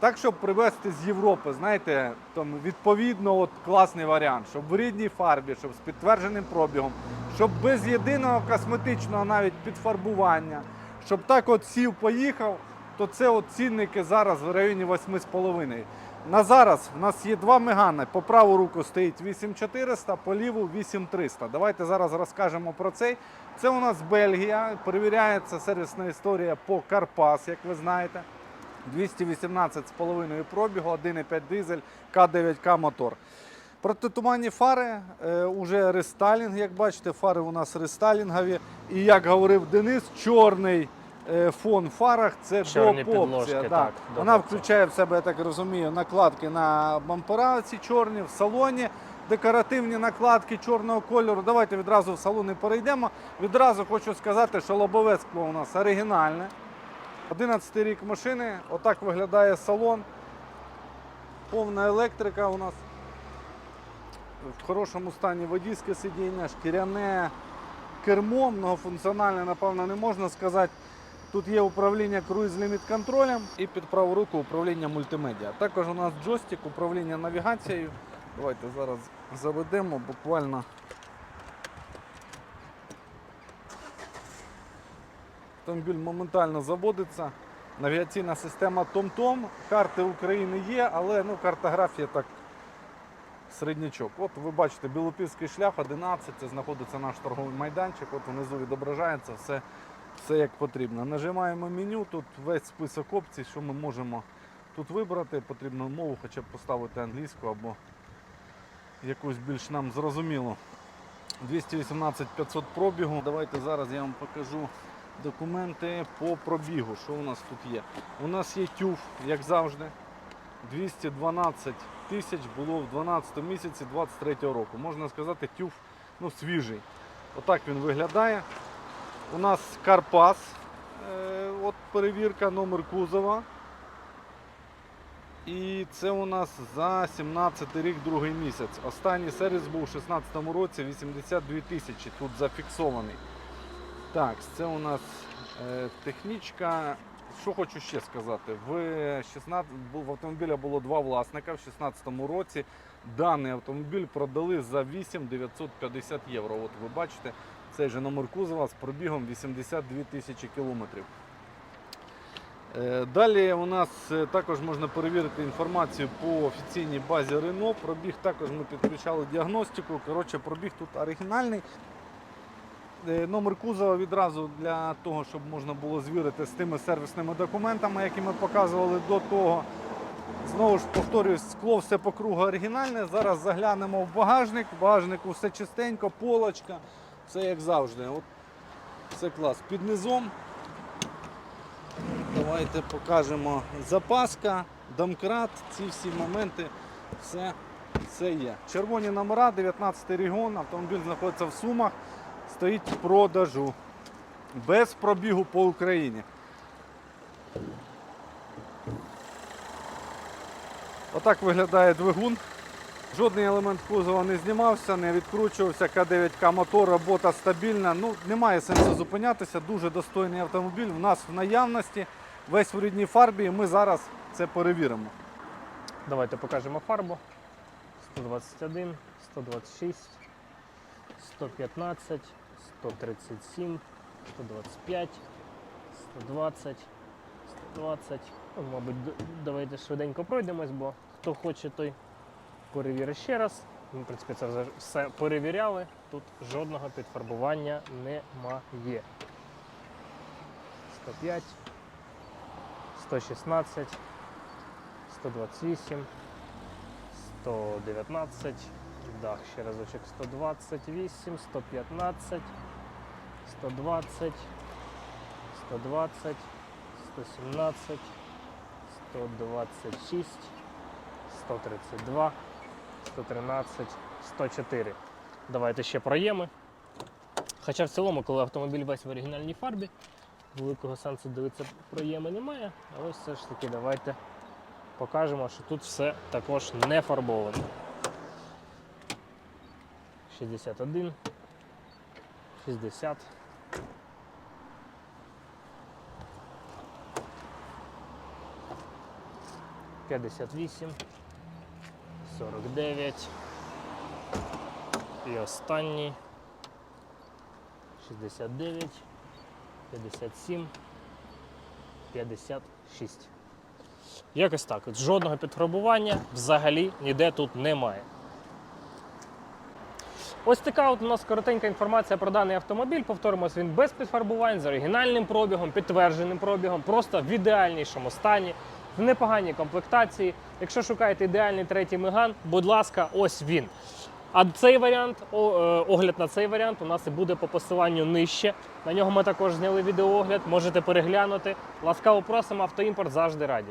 Так, щоб привезти з Європи, знаєте, там відповідно от класний варіант, щоб в рідній фарбі, щоб з підтвердженим пробігом, щоб без єдиного косметичного навіть підфарбування, щоб так от сів, поїхав, то це от цінники зараз в районі 8,5. На зараз в нас є два мегани. По праву руку стоїть 8400, по ліву 8300. Давайте зараз розкажемо про цей. Це у нас Бельгія. Перевіряється сервісна історія по Карпас, як ви знаєте. 218,5 пробігу, 1,5 дизель, К9К мотор. Протитуманні фари, е, уже рестайлінг, як бачите, фари у нас рестайлінгові. І як говорив Денис, чорний е, фон в фарах це Чорні доп-опція. да. так, Вона доп-опція. включає в себе, я так розумію, накладки на бампера ці чорні, в салоні. Декоративні накладки чорного кольору. Давайте відразу в салони перейдемо. Відразу хочу сказати, що лобове скло у нас оригінальне. 11 рік машини, отак виглядає салон. Повна електрика у нас. В хорошому стані водійське сидіння, шкіряне кермо, многофункціональне, напевно, не можна сказати. Тут є управління круїз-ліміт контролем і під праву руку управління мультимедіа. Також у нас джойстик, управління навігацією. Давайте зараз заведемо буквально. Автомобіль моментально заводиться. Навігаційна система TomTom. Карти України є, але ну, картографія так середнячок. От ви бачите, Білопільський шлях 11, це знаходиться наш торговий майданчик. От внизу відображається все, все як потрібно. Нажимаємо меню, тут весь список опцій, що ми можемо тут вибрати. Потрібно мову хоча б поставити англійську або якусь більш нам зрозумілу. 218 500 пробігу. Давайте зараз я вам покажу документи по пробігу. Що у нас тут є? У нас є тюф, як завжди. 212 тисяч було в 12 місяці 23 року. Можна сказати, тюф ну, свіжий. Отак він виглядає. У нас Карпас. Е, от перевірка номер кузова. І це у нас за 17 рік, другий місяць. Останній сервіс був у 2016 році 82 тисячі. Тут зафіксований. Так, це у нас е, технічка. Що хочу ще сказати? В 16, в автомобіля було два власника. В 2016 році даний автомобіль продали за 8 950 євро. От ви бачите, цей же номер кузова з пробігом 82 тисячі кілометрів. Е, Далі у нас е, також можна перевірити інформацію по офіційній базі Renault. Пробіг також ми підключали діагностику. Коротше, пробіг тут оригінальний. Е, Номер кузова відразу для того, щоб можна було звірити з тими сервісними документами, які ми показували до того. Знову ж повторюсь, скло все по кругу оригінальне. Зараз заглянемо в багажник. В багажнику все чистенько, полочка, все як завжди. От, все клас. Під низом Давайте покажемо запаска, домкрат, ці всі моменти, все, все є. Червоні номера, 19 регіон, автомобіль знаходиться в Сумах, стоїть в продажу. Без пробігу по Україні. Отак виглядає двигун. Жодний елемент кузова не знімався, не відкручувався. К9К мотор, робота стабільна. Ну, немає сенсу зупинятися. Дуже достойний автомобіль. В нас в наявності. Весь в рідній фарбі. і Ми зараз це перевіримо. Давайте покажемо фарбу. 121, 126, 115, 137, 125, 120, 120. Ну, мабуть, давайте швиденько пройдемось, бо хто хоче, той перевірить ще раз. Ми, в принципі, це все перевіряли. Тут жодного підфарбування немає. 105, 116, 128, 119, дах ще разочок 128, 115, 120, 120, 117, 126, 132, 113, 104. Давайте ще проєми. Хоча в цілому, коли автомобіль весь в оригінальній фарбі, великого сенсу дивитися проєми немає, але все ж таки давайте покажемо, що тут все також не фарбовано. 61, 60, 58, 49. І останній. 69, 57, 56. Якось так. Жодного підфарбування взагалі ніде тут немає. Ось така от у нас коротенька інформація про даний автомобіль. Повторимось, він без підфарбувань, з оригінальним пробігом, підтвердженим пробігом, просто в ідеальнішому стані, в непоганій комплектації. Якщо шукаєте ідеальний третій меган, будь ласка, ось він. А цей варіант, е, огляд на цей варіант у нас і буде по посиланню нижче. На нього ми також зняли відеоогляд, можете переглянути. Ласкаво просимо, автоімпорт завжди раді.